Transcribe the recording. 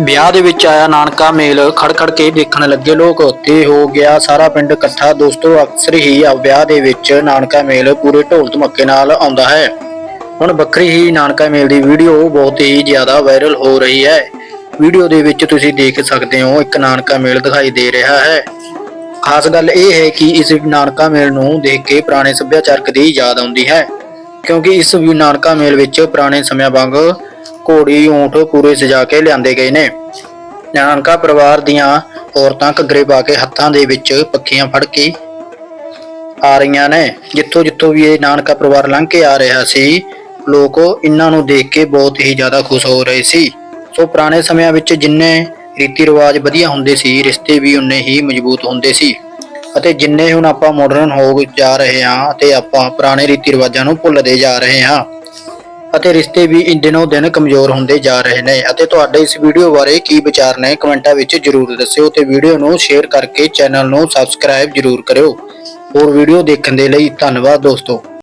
ਵਿਆਹ ਦੇ ਵਿੱਚ ਆਇਆ ਨਾਨਕਾ ਮੇਲ ਖੜਖੜ ਕੇ ਦੇਖਣ ਲੱਗੇ ਲੋਕ। ਤੇ ਹੋ ਗਿਆ ਸਾਰਾ ਪਿੰਡ ਇਕੱਠਾ। ਦੋਸਤੋ, ਅਕਸਰ ਹੀ ਆ ਵਿਆਹ ਦੇ ਵਿੱਚ ਨਾਨਕਾ ਮੇਲ ਪੂਰੇ ਢੋਲ ਧਮੱਕੇ ਨਾਲ ਆਉਂਦਾ ਹੈ। ਹੁਣ ਵੱਖਰੀ ਹੀ ਨਾਨਕਾ ਮੇਲ ਦੀ ਵੀਡੀਓ ਬਹੁਤ ਹੀ ਜ਼ਿਆਦਾ ਵਾਇਰਲ ਹੋ ਰਹੀ ਹੈ। ਵੀਡੀਓ ਦੇ ਵਿੱਚ ਤੁਸੀਂ ਦੇਖ ਸਕਦੇ ਹੋ, ਇੱਕ ਨਾਨਕਾ ਮੇਲ ਦਿਖਾਈ ਦੇ ਰਿਹਾ ਹੈ। ਖਾਸ ਗੱਲ ਇਹ ਹੈ ਕਿ ਇਸ ਨਾਨਕਾ ਮੇਲ ਨੂੰ ਦੇਖ ਕੇ ਪੁਰਾਣੇ ਸੱਭਿਆਚਾਰਕ ਦੀ ਯਾਦ ਆਉਂਦੀ ਹੈ। ਕਿਉਂਕਿ ਇਸ ਵੀ ਨਾਨਕਾ ਮੇਲ ਵਿੱਚ ਪੁਰਾਣੇ ਸਮਿਆਂ ਵਾਂਗ ਘੋੜੀ ਊਂਠ ਪੂਰੇ ਸਜਾ ਕੇ ਲਿਆਂਦੇ ਗਏ ਨੇ। ਨਾਨਕਾ ਪਰਿਵਾਰ ਦੀਆਂ ਔਰਤਾਂ ਘੱਗਰੇ ਪਾ ਕੇ ਹੱਥਾਂ ਦੇ ਵਿੱਚ ਪੱਖੀਆਂ ਫੜ ਕੇ ਆ ਰਹੀਆਂ ਨੇ। ਜਿੱਥੋਂ ਜਿੱਥੋਂ ਵੀ ਇਹ ਨਾਨਕਾ ਪਰਿਵਾਰ ਲੰਘ ਕੇ ਆ ਰਿਹਾ ਸੀ, ਲੋਕ ਇਹਨਾਂ ਨੂੰ ਦੇਖ ਕੇ ਬਹੁਤ ਹੀ ਜ਼ਿਆਦਾ ਖੁਸ਼ ਹੋ ਰਹੇ ਸੀ। ਸੋ ਪੁਰਾਣੇ ਸਮਿਆਂ ਵਿੱਚ ਜਿੰਨੇ ਰੀਤੀ ਰਿਵਾਜ ਵਧੀਆ ਹੁੰਦੇ ਸੀ, ਰਿਸ਼ਤੇ ਵੀ ਉਨੇ ਹੀ ਮਜ਼ਬੂਤ ਹੁੰਦੇ ਸੀ। ਅਤੇ ਜਿੰਨੇ ਹੁਣ ਆਪਾਂ ਮਾਡਰਨ ਹੋ ਜਾ ਰਹੇ ਹਾਂ ਅਤੇ ਆਪਾਂ ਪੁਰਾਣੇ ਰੀਤੀ ਰਿਵਾਜਾਂ ਨੂੰ ਭੁੱਲਦੇ ਜਾ ਰਹੇ ਹਾਂ। ਅਤੇ ਰਿਸ਼ਤੇ ਵੀ ਇਨ ਦਿਨੋਂ ਦਿਨ ਕਮਜ਼ੋਰ ਹੁੰਦੇ ਜਾ ਰਹੇ ਨੇ। ਅਤੇ ਤੁਹਾਡੇ ਇਸ ਵੀਡੀਓ ਬਾਰੇ ਕੀ ਵਿਚਾਰ ਨੇ, ਕਮੈਂਟਾਂ ਵਿੱਚ ਜਰੂਰ ਦੱਸਿਓ ਤੇ ਵੀਡੀਓ ਨੂੰ ਸ਼ੇਅਰ ਕਰਕੇ ਚੈਨਲ ਨੂੰ ਸਬਸਕ੍ਰਾਈਬ ਜਰੂਰ ਕਰਿਓ। ਹੋਰ ਵੀਡੀਓ ਦੇਖਣ ਦੇ ਲਈ ਧੰਨਵਾਦ ਦੋਸਤੋ।